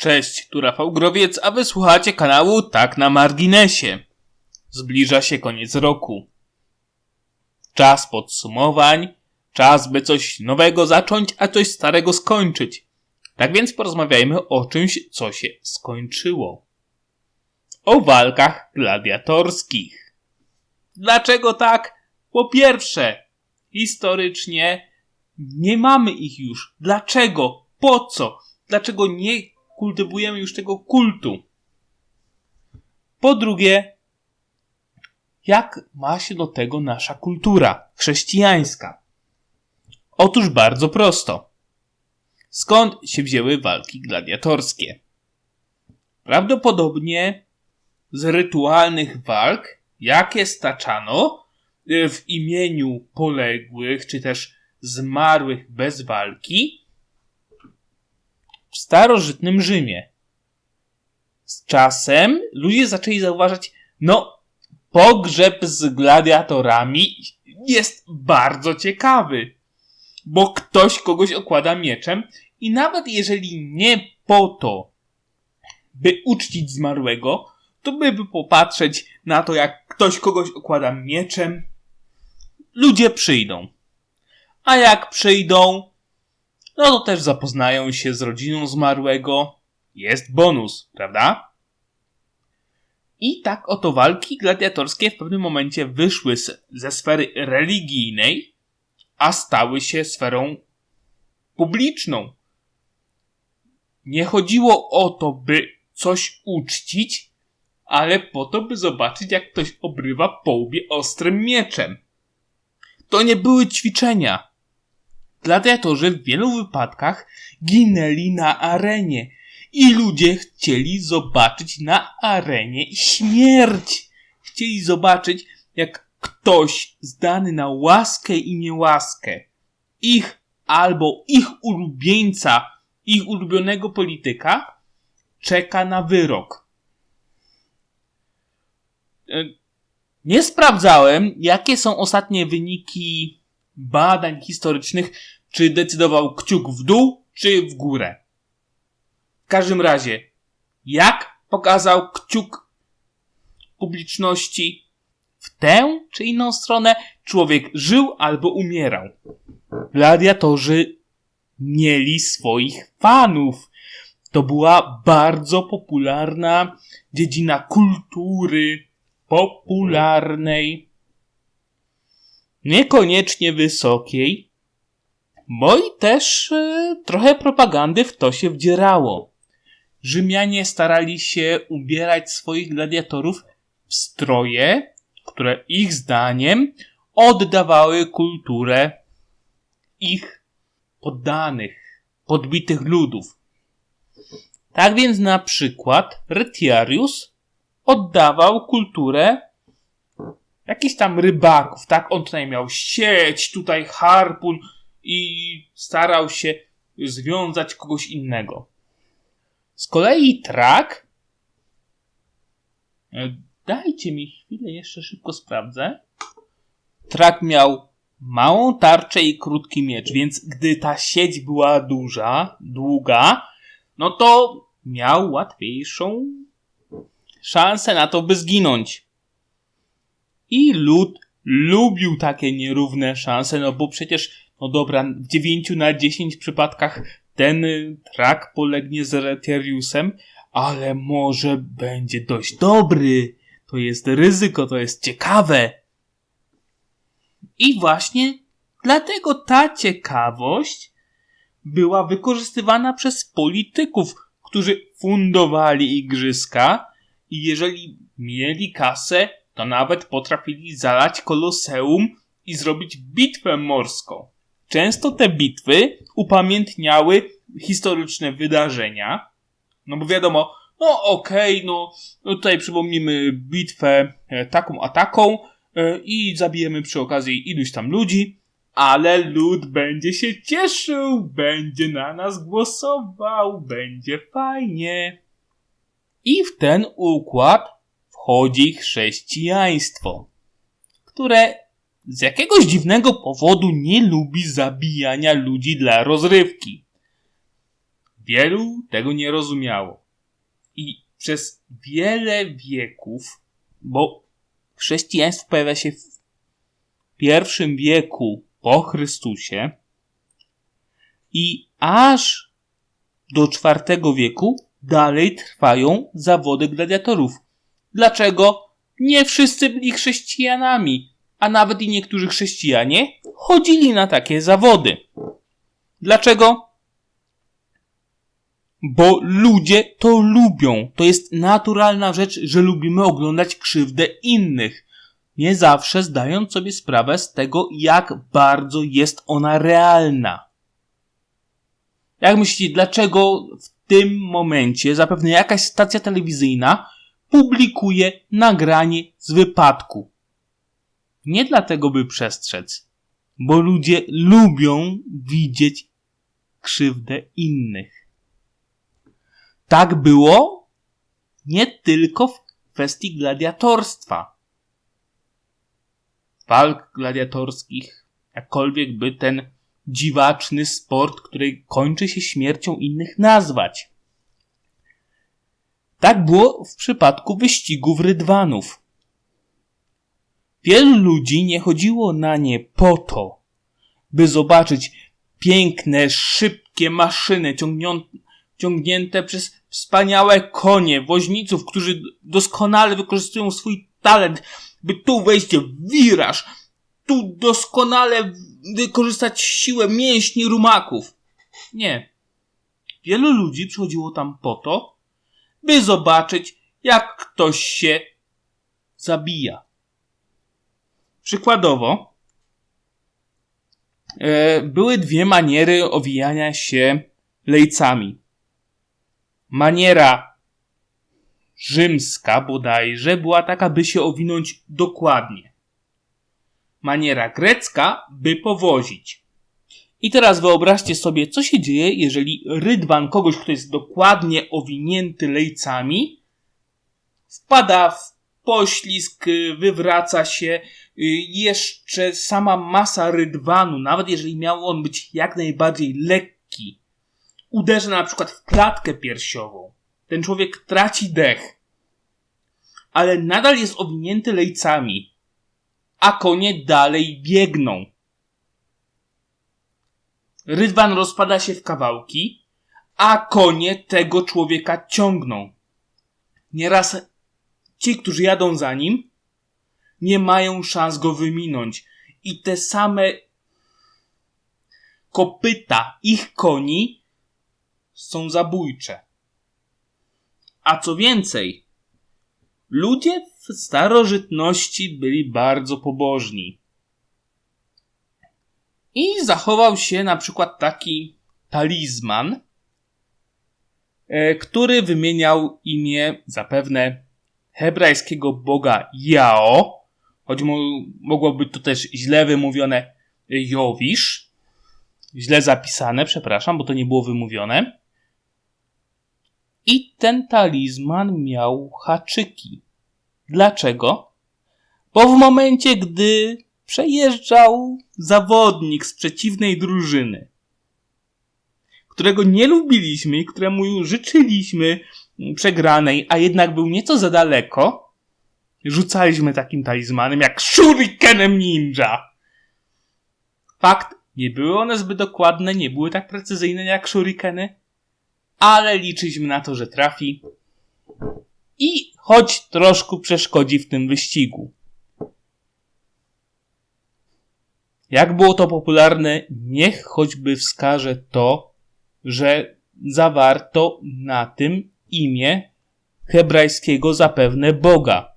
Cześć, tu Rafał Growiec, a wysłuchacie kanału Tak na Marginesie. Zbliża się koniec roku. Czas podsumowań, czas by coś nowego zacząć, a coś starego skończyć. Tak więc porozmawiajmy o czymś, co się skończyło. O walkach gladiatorskich. Dlaczego tak? Po pierwsze, historycznie nie mamy ich już. Dlaczego? Po co? Dlaczego nie kultywujemy już tego kultu? Po drugie, jak ma się do tego nasza kultura chrześcijańska? Otóż bardzo prosto. Skąd się wzięły walki gladiatorskie? Prawdopodobnie z rytualnych walk, jakie staczano y, w imieniu poległych, czy też zmarłych bez walki w starożytnym Rzymie. Z czasem ludzie zaczęli zauważać, no, pogrzeb z gladiatorami jest bardzo ciekawy, bo ktoś kogoś okłada mieczem i nawet jeżeli nie po to, by uczcić zmarłego, to by popatrzeć na to, jak ktoś kogoś okłada mieczem, ludzie przyjdą. A jak przyjdą, no to też zapoznają się z rodziną zmarłego. Jest bonus, prawda? I tak oto walki gladiatorskie w pewnym momencie wyszły ze sfery religijnej, a stały się sferą publiczną. Nie chodziło o to, by coś uczcić, ale po to, by zobaczyć, jak ktoś obrywa po łbie ostrym mieczem. To nie były ćwiczenia. Gladiatorzy w wielu wypadkach ginęli na arenie i ludzie chcieli zobaczyć na arenie śmierć. Chcieli zobaczyć, jak ktoś zdany na łaskę i niełaskę ich albo ich ulubieńca, ich ulubionego polityka czeka na wyrok. E, nie sprawdzałem, jakie są ostatnie wyniki badań historycznych, czy decydował kciuk w dół, czy w górę. W każdym razie, jak pokazał kciuk publiczności w tę czy inną stronę, człowiek żył albo umierał. Gladiatorzy mieli swoich fanów. To była bardzo popularna dziedzina kultury popularnej niekoniecznie wysokiej, bo i też e, trochę propagandy w to się wdzierało. Rzymianie starali się ubierać swoich gladiatorów w stroje, które ich zdaniem oddawały kulturę ich poddanych, podbitych ludów. Tak więc na przykład Retiarius oddawał kulturę jakichś tam rybaków, tak? On tutaj miał sieć, tutaj harpun i starał się związać kogoś innego. Z kolei trak. E, dajcie mi chwilę, jeszcze szybko sprawdzę. Trak miał małą tarczę i krótki miecz, więc gdy ta sieć była duża, długa, no to miał łatwiejszą szansę na to, by zginąć. I lud lubił takie nierówne szanse, no bo przecież, no dobra, w 9 na 10 przypadkach ten trak polegnie z Reteriusem, ale może będzie dość dobry. To jest ryzyko, to jest ciekawe. I właśnie dlatego ta ciekawość była wykorzystywana przez polityków, którzy fundowali igrzyska i jeżeli mieli kasę, to nawet potrafili zalać koloseum i zrobić bitwę morską. Często te bitwy upamiętniały historyczne wydarzenia, no bo wiadomo, no okej, okay, no, no tutaj przypomnimy bitwę e, taką a taką e, i zabijemy przy okazji iluś tam ludzi, ale lud będzie się cieszył, będzie na nas głosował, będzie fajnie. I w ten układ wchodzi chrześcijaństwo, które z jakiegoś dziwnego powodu nie lubi zabijania ludzi dla rozrywki. wielu tego nie rozumiało. I przez wiele wieków, bo chrześcijaństwo pojawia się w pierwszym wieku po Chrystusie i aż do IV wieku dalej trwają zawody gladiatorów. Dlaczego? Nie wszyscy byli chrześcijanami, a nawet i niektórzy chrześcijanie chodzili na takie zawody. Dlaczego? Bo ludzie to lubią. To jest naturalna rzecz, że lubimy oglądać krzywdę innych. Nie zawsze zdając sobie sprawę z tego, jak bardzo jest ona realna. Jak myślicie, dlaczego w tym momencie zapewne jakaś stacja telewizyjna publikuje nagranie z wypadku? Nie dlatego, by przestrzec, bo ludzie lubią widzieć krzywdę innych. Tak było nie tylko w kwestii gladiatorstwa. Walk gladiatorskich, jakkolwiek by ten dziwaczny sport, który kończy się śmiercią innych nazwać. Tak było w przypadku wyścigów rydwanów. Wielu ludzi nie chodziło na nie po to, by zobaczyć piękne, szybkie maszyny ciągnięte przez wspaniałe konie, woźniców, którzy doskonale wykorzystują swój talent, by tu wejść w wiraż, tu doskonale wykorzystać siłę mięśni rumaków. Nie. Wielu ludzi przychodziło tam po to, by zobaczyć, jak ktoś się zabija. Przykładowo, e, były dwie maniery owijania się lejcami. Maniera rzymska bodajże była taka, by się owinąć dokładnie. Maniera grecka, by powozić. I teraz wyobraźcie sobie, co się dzieje, jeżeli rydwan kogoś, kto jest dokładnie owinięty lejcami, wpada w poślizg, wywraca się, jeszcze sama masa rydwanu, nawet jeżeli miał on być jak najbardziej lekki, uderza na przykład w klatkę piersiową. Ten człowiek traci dech, ale nadal jest owinięty lejcami, a konie dalej biegną. Rydwan rozpada się w kawałki, a konie tego człowieka ciągną. Nieraz ci, którzy jadą za nim, nie mają szans go wyminąć. I te same kopyta ich koni są zabójcze. A co więcej, ludzie w starożytności byli bardzo pobożni. I zachował się na przykład taki talizman, e, który wymieniał imię zapewne hebrajskiego boga Jao, choć mogłoby to też źle wymówione Jowisz, źle zapisane, przepraszam, bo to nie było wymówione. I ten talizman miał haczyki. Dlaczego? Bo w momencie, gdy przejeżdżał zawodnik z przeciwnej drużyny, którego nie lubiliśmy i któremu życzyliśmy przegranej, a jednak był nieco za daleko, rzucaliśmy takim talizmanem jak shurikenem ninja. Fakt, nie były one zbyt dokładne, nie były tak precyzyjne jak shurikeny, ale liczyliśmy na to, że trafi i choć troszkę przeszkodzi w tym wyścigu. Jak było to popularne, niech choćby wskaże to, że zawarto na tym imię hebrajskiego zapewne Boga.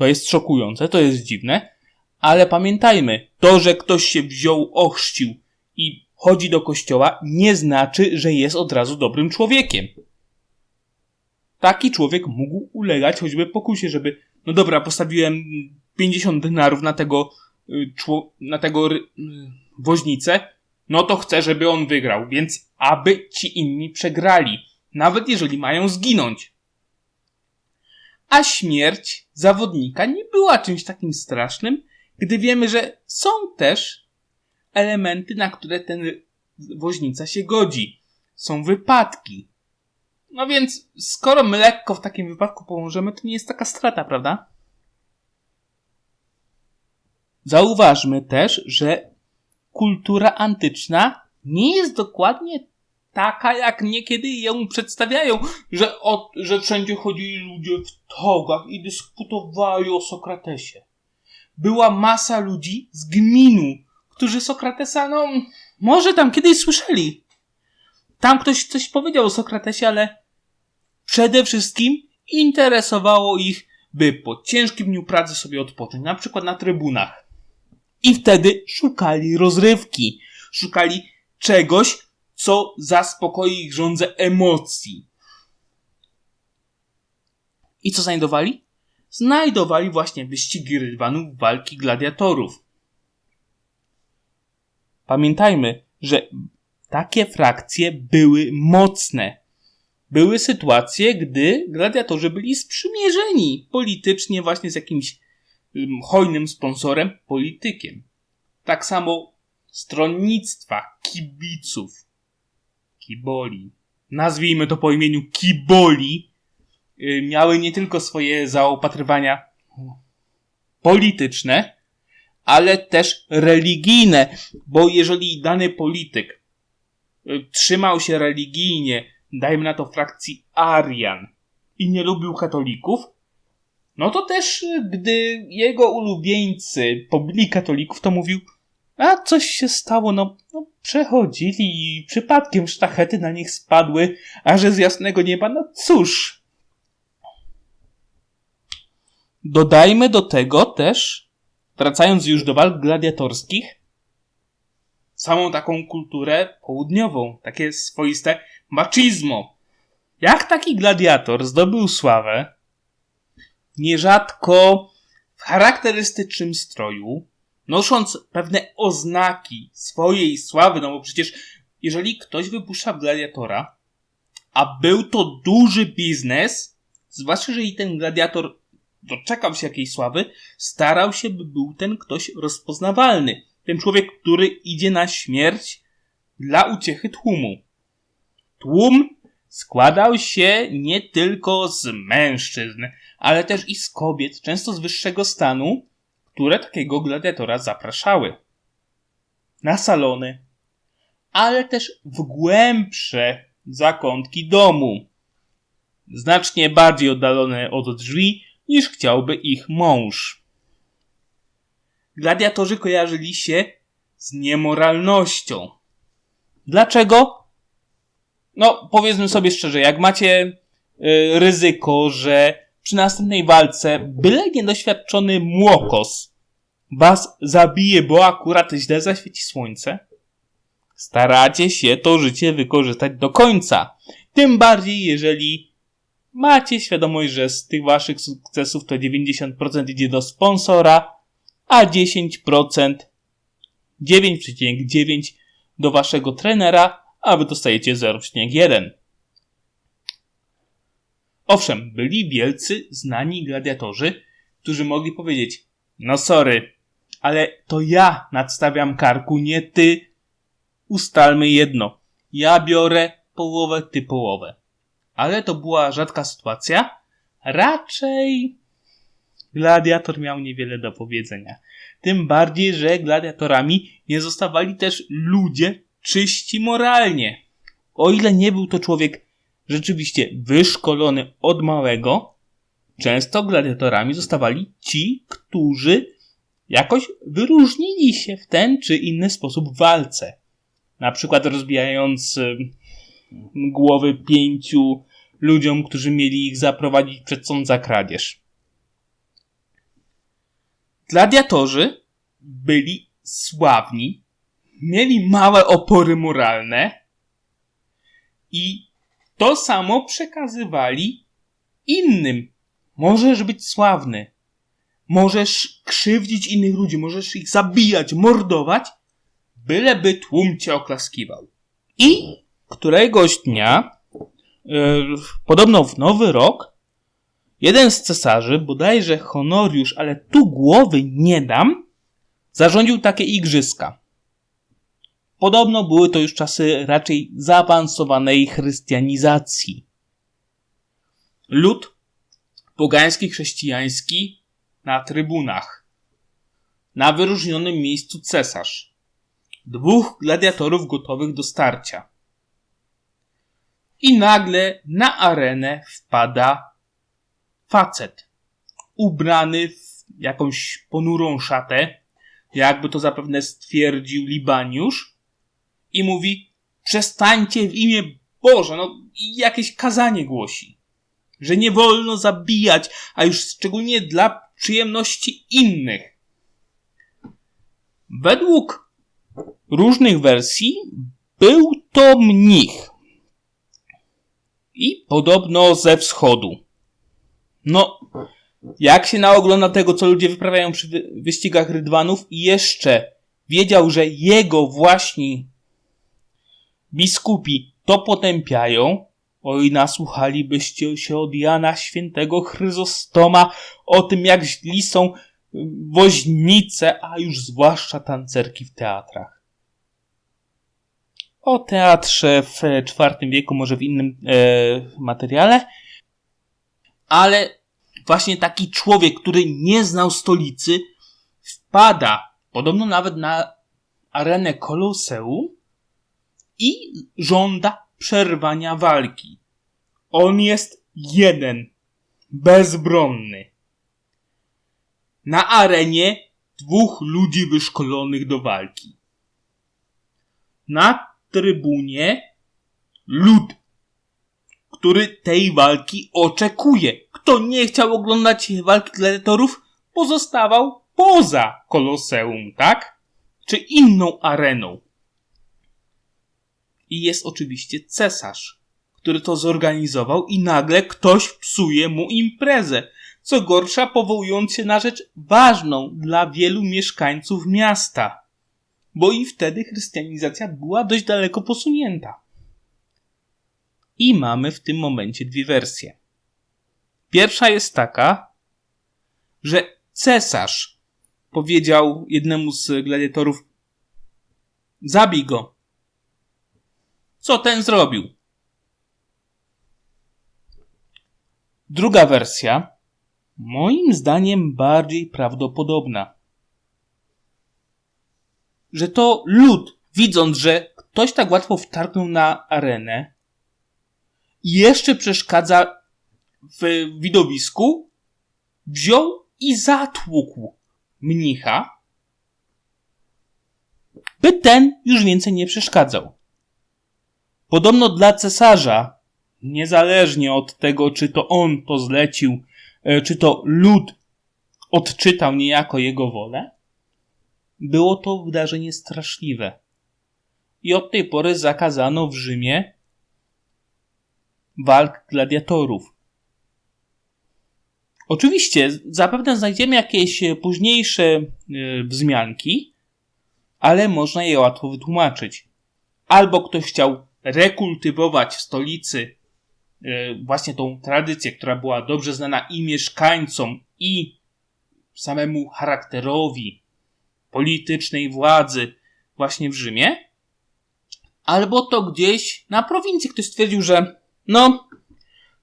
To jest szokujące, to jest dziwne, ale pamiętajmy, to, że ktoś się wziął, ochrzcił i chodzi do kościoła, nie znaczy, że jest od razu dobrym człowiekiem. Taki człowiek mógł ulegać choćby pokusie, żeby, no dobra, postawiłem 50 denarów na tego, y, na tego y, woźnicę, no to chcę, żeby on wygrał, więc aby ci inni przegrali, nawet jeżeli mają zginąć. A śmierć zawodnika nie była czymś takim strasznym, gdy wiemy, że są też elementy, na które ten woźnica się godzi. są wypadki. No więc, skoro my lekko w takim wypadku pomożemy, to nie jest taka strata, prawda? Zauważmy też, że kultura antyczna nie jest dokładnie taka, jak niekiedy ją przedstawiają, że, od, że wszędzie chodzili ludzie w togach i dyskutowali o Sokratesie. Była masa ludzi z gminu, którzy Sokratesa, no, może tam kiedyś słyszeli. Tam ktoś coś powiedział o Sokratesie, ale przede wszystkim interesowało ich, by po ciężkim dniu pracy sobie odpocząć, na przykład na trybunach. I wtedy szukali rozrywki, szukali czegoś, co zaspokoi ich żądzę emocji. I co znajdowali? Znajdowali właśnie wyścigi rydwanów, walki gladiatorów. Pamiętajmy, że takie frakcje były mocne. Były sytuacje, gdy gladiatorzy byli sprzymierzeni politycznie właśnie z jakimś hojnym sponsorem, politykiem. Tak samo stronnictwa, kibiców, kiboli, nazwijmy to po imieniu kiboli, y, miały nie tylko swoje zaopatrywania polityczne, ale też religijne, bo jeżeli dany polityk y, trzymał się religijnie, dajmy na to frakcji Arian i nie lubił katolików, no to też y, gdy jego ulubieńcy pobili katolików, to mówił, a coś się stało, no, no przechodzili i przypadkiem sztachety na nich spadły, a że z jasnego nieba, no cóż. Dodajmy do tego też, wracając już do walk gladiatorskich, samą taką kulturę południową, takie swoiste machismo. Jak taki gladiator zdobył sławę, nierzadko w charakterystycznym stroju, nosząc pewne oznaki swojej sławy, no bo przecież jeżeli ktoś wypuszcza gladiatora, a był to duży biznes, zwłaszcza jeżeli ten gladiator doczekał się jakiejś sławy, starał się, by był ten ktoś rozpoznawalny. Ten człowiek, który idzie na śmierć dla uciechy tłumu. Tłum składał się nie tylko z mężczyzn, ale też i z kobiet, często z wyższego stanu, które takiego gladiatora zapraszały. Na salony, ale też w głębsze zakątki domu, znacznie bardziej oddalone od drzwi niż chciałby ich mąż. Gladiatorzy kojarzyli się z niemoralnością. Dlaczego? No, powiedzmy sobie szczerze, jak macie y, ryzyko, że przy następnej walce byle niedoświadczony młokos was zabije, bo akurat źle zaświeci słońce, staracie się to życie wykorzystać do końca. Tym bardziej, jeżeli macie świadomość, że z tych waszych sukcesów to 90% idzie do sponsora, a 10%, 9,9% do waszego trenera, a wy dostajecie 0,1%. Owszem, byli wielcy, znani gladiatorzy, którzy mogli powiedzieć: No, sorry, ale to ja nadstawiam karku, nie ty. Ustalmy jedno. Ja biorę połowę, ty połowę. Ale to była rzadka sytuacja. Raczej gladiator miał niewiele do powiedzenia. Tym bardziej, że gladiatorami nie zostawali też ludzie czyści moralnie. O ile nie był to człowiek rzeczywiście wyszkolony od małego, często gladiatorami zostawali ci, którzy jakoś wyróżnili się w ten czy inny sposób w walce. Na przykład rozbijając głowy pięciu ludziom, którzy mieli ich zaprowadzić przed sąd za kradzież. Gladiatorzy byli sławni, mieli małe opory moralne i to samo przekazywali innym. Możesz być sławny. Możesz krzywdzić innych ludzi, możesz ich zabijać, mordować, byleby tłum cię oklaskiwał. I któregoś dnia, yy, podobno w nowy rok, jeden z cesarzy, bodajże Honoriusz, ale tu głowy nie dam, zarządził takie igrzyska. Podobno były to już czasy raczej zaawansowanej chrystianizacji. Lud pogański chrześcijański na trybunach. Na wyróżnionym miejscu cesarz. Dwóch gladiatorów gotowych do starcia. I nagle na arenę wpada facet. Ubrany w jakąś ponurą szatę, jakby to zapewne stwierdził Libaniusz, i mówi: Przestańcie w imię Boże, no i jakieś kazanie głosi, że nie wolno zabijać, a już szczególnie dla przyjemności innych. Według różnych wersji był to mnich. I podobno ze wschodu. No, jak się naogląda tego, co ludzie wyprawiają przy wy wyścigach rydwanów i jeszcze wiedział, że jego właśnie biskupi to potępiają, oj nasłuchalibyście się od Jana świętego Chryzostoma o tym, jak źli są woźnice, a już zwłaszcza tancerki w teatrach. O teatrze w IV wieku, może w innym e, materiale, ale właśnie taki człowiek, który nie znał stolicy, wpada, podobno nawet na arenę Koloseum i żąda przerwania walki. On jest jeden, bezbronny. Na arenie dwóch ludzi wyszkolonych do walki. Na trybunie lud, który tej walki oczekuje. Kto nie chciał oglądać walki gladiatorów, pozostawał poza koloseum, tak? Czy inną areną. I jest oczywiście cesarz, który to zorganizował i nagle ktoś psuje mu imprezę. Co gorsza, powołując się na rzecz ważną dla wielu mieszkańców miasta. Bo i wtedy chrystianizacja była dość daleko posunięta. I mamy w tym momencie dwie wersje. Pierwsza jest taka, że cesarz powiedział jednemu z gladiatorów: Zabij go. Co ten zrobił? Druga wersja, moim zdaniem bardziej prawdopodobna, że to lud, widząc, że ktoś tak łatwo wtargnął na arenę i jeszcze przeszkadza w widowisku, wziął i zatłukł mnicha, by ten już więcej nie przeszkadzał. Podobno dla cesarza, niezależnie od tego, czy to on to zlecił, e, czy to lud odczytał niejako jego wolę, było to wydarzenie straszliwe. I od tej pory zakazano w Rzymie walk gladiatorów. Oczywiście, zapewne znajdziemy jakieś późniejsze e, wzmianki, ale można je łatwo wytłumaczyć. Albo ktoś chciał rekultywować w stolicy e, właśnie tą tradycję, która była dobrze znana i mieszkańcom, i samemu charakterowi politycznej władzy właśnie w Rzymie, albo to gdzieś na prowincji ktoś stwierdził, że no,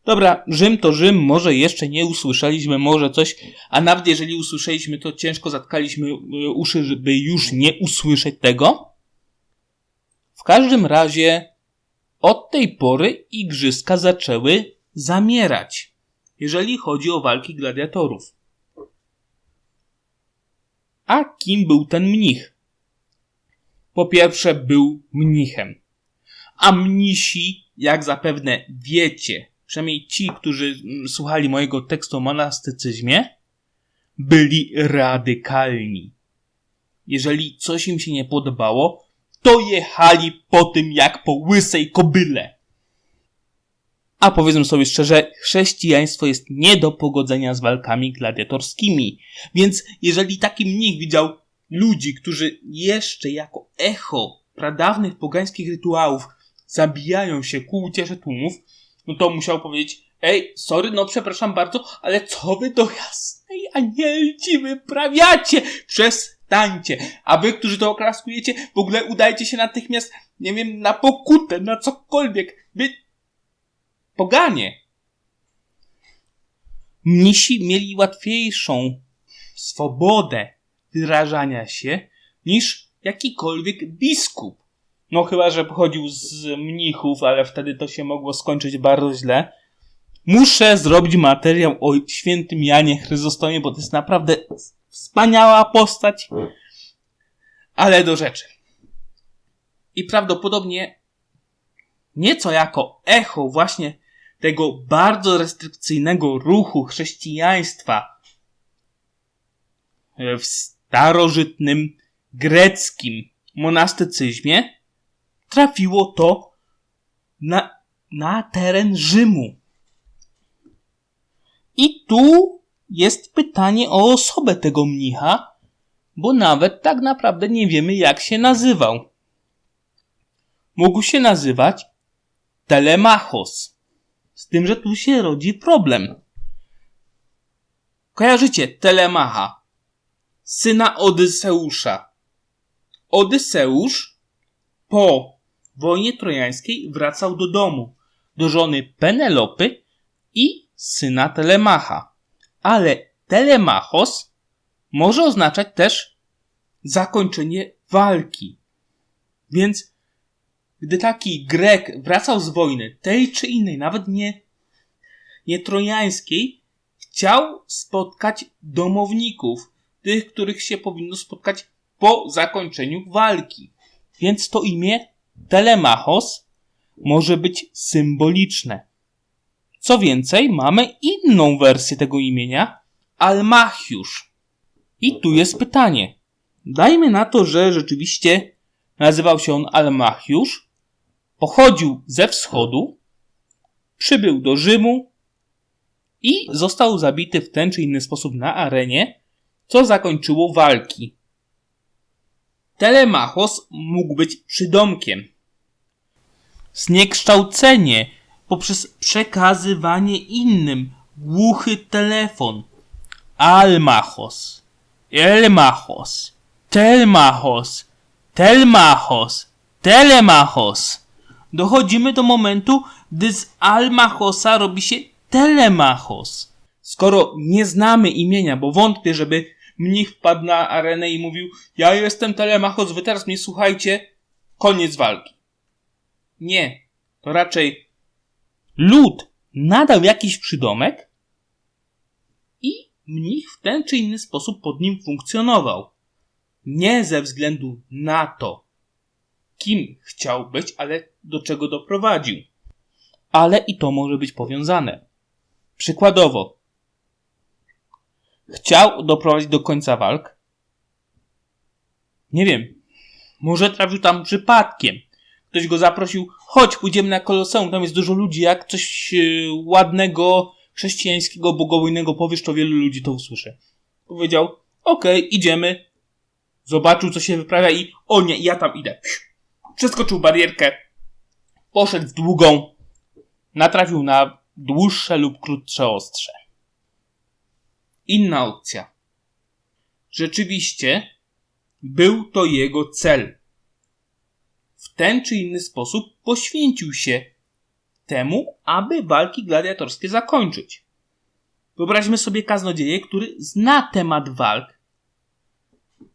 dobra, Rzym to Rzym, może jeszcze nie usłyszeliśmy, może coś, a nawet jeżeli usłyszeliśmy, to ciężko zatkaliśmy e, uszy, żeby już nie usłyszeć tego. W każdym razie od tej pory igrzyska zaczęły zamierać, jeżeli chodzi o walki gladiatorów. A kim był ten mnich? Po pierwsze, był mnichem. A mnisi, jak zapewne wiecie, przynajmniej ci, którzy słuchali mojego tekstu o monastycyzmie, byli radykalni. Jeżeli coś im się nie podobało, to jechali po tym jak po łysej kobyle. A powiedzmy sobie szczerze, chrześcijaństwo jest nie do pogodzenia z walkami gladiatorskimi. Więc jeżeli taki mnich widział ludzi, którzy jeszcze jako echo pradawnych pogańskich rytuałów zabijają się ku uciesze tłumów, no to musiał powiedzieć, ej, sorry, no przepraszam bardzo, ale co wy do jasnej anielci wyprawiacie? Przez przestańcie. A wy, którzy to oklaskujecie, w ogóle udajcie się natychmiast, nie wiem, na pokutę, na cokolwiek. Wy... Poganie. Mnisi mieli łatwiejszą swobodę wyrażania się niż jakikolwiek biskup. No chyba, że pochodził z mnichów, ale wtedy to się mogło skończyć bardzo źle. Muszę zrobić materiał o świętym Janie Chryzostomie, bo to jest naprawdę wspaniała postać. Ale do rzeczy. I prawdopodobnie nieco jako echo właśnie tego bardzo restrykcyjnego ruchu chrześcijaństwa w starożytnym greckim monastycyzmie trafiło to na, na teren Rzymu. I tu jest pytanie o osobę tego mnicha, bo nawet tak naprawdę nie wiemy, jak się nazywał. Mógł się nazywać Telemachos. Z tym, że tu się rodzi problem. Kojarzycie Telemacha, syna Odyseusza. Odyseusz po wojnie trojańskiej wracał do domu, do żony Penelopy i syna Telemacha. Ale Telemachos może oznaczać też zakończenie walki. Więc gdy taki Grek wracał z wojny, tej czy innej, nawet nie, nie trojańskiej, chciał spotkać domowników, tych, których się powinno spotkać po zakończeniu walki. Więc to imię Telemachos może być symboliczne. Co więcej, mamy inną wersję tego imienia, Almachiusz. I tu jest pytanie. Dajmy na to, że rzeczywiście nazywał się on Almachiusz, pochodził ze wschodu, przybył do Rzymu i został zabity w ten czy inny sposób na arenie, co zakończyło walki. Telemachos mógł być przydomkiem. Zniekształcenie poprzez przekazywanie innym głuchy telefon. Almachos, Elmachos, Telmachos, Telmachos, Telemachos. Dochodzimy do momentu, gdy z Almachosa robi się Telemachos. Skoro nie znamy imienia, bo wątpię, żeby mnich wpadł na arenę i mówił ja jestem Telemachos, wy teraz mnie słuchajcie, koniec walki. Nie. To raczej lud nadał jakiś przydomek i mnich w ten czy inny sposób pod nim funkcjonował. Nie ze względu na to, kim chciał być, ale do czego doprowadził. Ale i to może być powiązane. Przykładowo, chciał doprowadzić do końca walk. Nie wiem, może trafił tam przypadkiem. Ktoś go zaprosił, chodź, pójdziemy na Koloseum, tam jest dużo ludzi, jak coś e, ładnego, chrześcijańskiego, bogobojnego powiesz, to wielu ludzi to usłyszy. Powiedział, okej, okay, idziemy. Zobaczył, co się wyprawia i, o nie, ja tam idę. Przeskoczył barierkę, poszedł w długą, natrafił na dłuższe lub krótsze ostrze. Inna opcja. Rzeczywiście był to jego cel. Ten czy inny sposób poświęcił się temu, aby walki gladiatorskie zakończyć. Wyobraźmy sobie kaznodzieję, który zna temat walk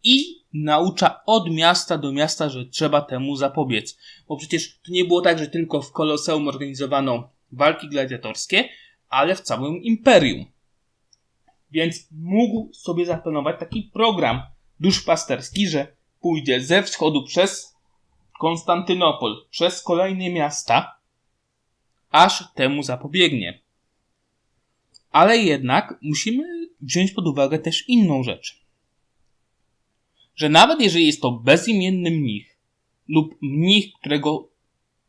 i naucza od miasta do miasta, że trzeba temu zapobiec. Bo przecież to nie było tak, że tylko w Koloseum organizowano walki gladiatorskie, ale w całym imperium. Więc mógł sobie zaplanować taki program duszpasterski, że pójdzie ze wschodu przez Konstantynopol, przez kolejne miasta, aż temu zapobiegnie. Ale jednak musimy wziąć pod uwagę też inną rzecz. Że nawet jeżeli jest to bezimienny mnich lub mnich, którego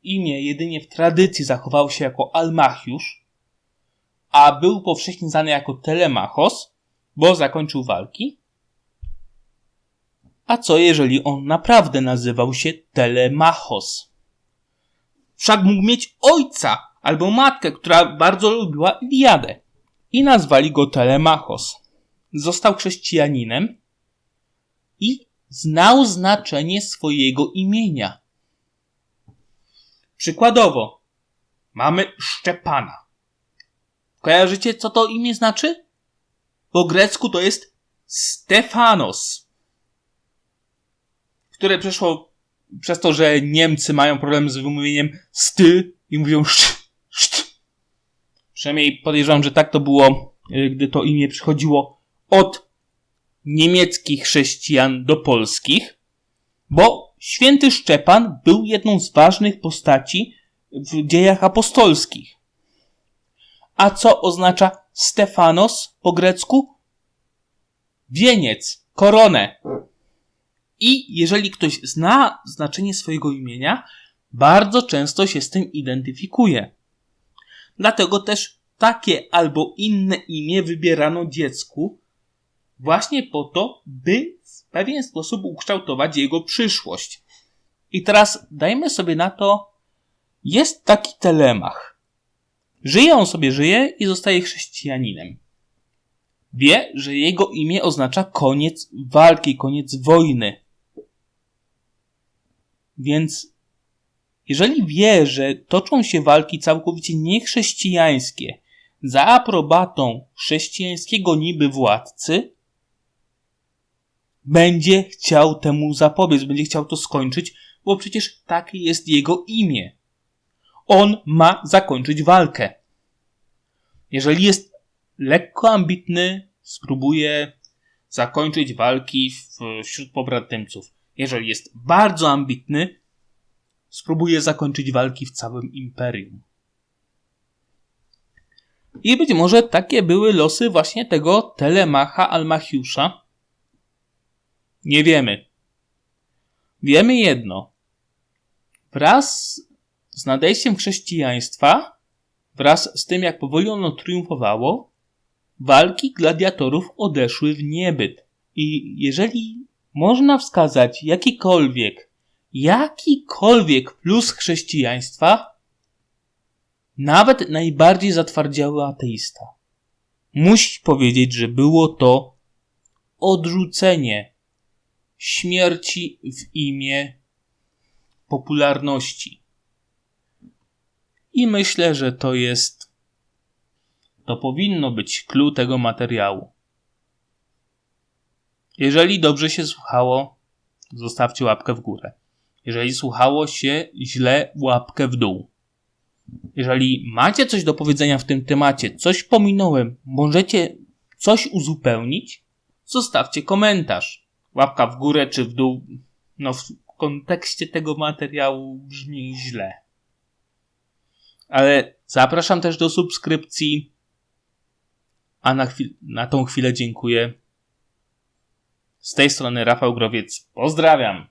imię jedynie w tradycji zachowało się jako Almachiusz, a był powszechnie znany jako Telemachos, bo zakończył walki, a co jeżeli on naprawdę nazywał się Telemachos? Wszak mógł mieć ojca albo matkę, która bardzo lubiła Iliadę i nazwali go Telemachos. Został chrześcijaninem i znał znaczenie swojego imienia. Przykładowo, mamy Szczepana. Kojarzycie, co to imię znaczy? Po grecku to jest Stefanos, które przeszło przez to, że Niemcy mają problem z wymówieniem sty i mówią szt, szt. Przynajmniej podejrzewam, że tak to było, y, gdy to imię przychodziło od niemieckich chrześcijan do polskich, bo święty Szczepan był jedną z ważnych postaci w dziejach apostolskich. A co oznacza Stefanos po grecku? Wieniec, koronę. I jeżeli ktoś zna znaczenie swojego imienia, bardzo często się z tym identyfikuje. Dlatego też takie albo inne imię wybierano dziecku właśnie po to, by w pewien sposób ukształtować jego przyszłość. I teraz dajmy sobie na to, jest taki telemach. Żyje on sobie, żyje i zostaje chrześcijaninem. Wie, że jego imię oznacza koniec walki, koniec wojny. Więc jeżeli wie, że toczą się walki całkowicie niechrześcijańskie za aprobatą chrześcijańskiego niby władcy, będzie chciał temu zapobiec, będzie chciał to skończyć, bo przecież takie jest jego imię. On ma zakończyć walkę. Jeżeli jest lekko ambitny, spróbuje zakończyć walki wśród pobratymców. Jeżeli jest bardzo ambitny, spróbuje zakończyć walki w całym imperium. I być może takie były losy właśnie tego Telemacha Almachiusza. Nie wiemy. Wiemy jedno. Wraz z nadejściem chrześcijaństwa, wraz z tym jak powoli ono triumfowało, walki gladiatorów odeszły w niebyt. I jeżeli można wskazać jakikolwiek, jakikolwiek plus chrześcijaństwa, nawet najbardziej zatwardziały ateista musi powiedzieć, że było to odrzucenie śmierci w imię popularności. I myślę, że to jest. To powinno być clue tego materiału. Jeżeli dobrze się słuchało, zostawcie łapkę w górę. Jeżeli słuchało się źle, łapkę w dół. Jeżeli macie coś do powiedzenia w tym temacie, coś pominąłem, możecie coś uzupełnić, zostawcie komentarz. Łapka w górę czy w dół, no w kontekście tego materiału brzmi źle. Ale zapraszam też do subskrypcji. A na, chwil- na tą chwilę dziękuję. Z tej strony Rafał Growiec. Pozdrawiam.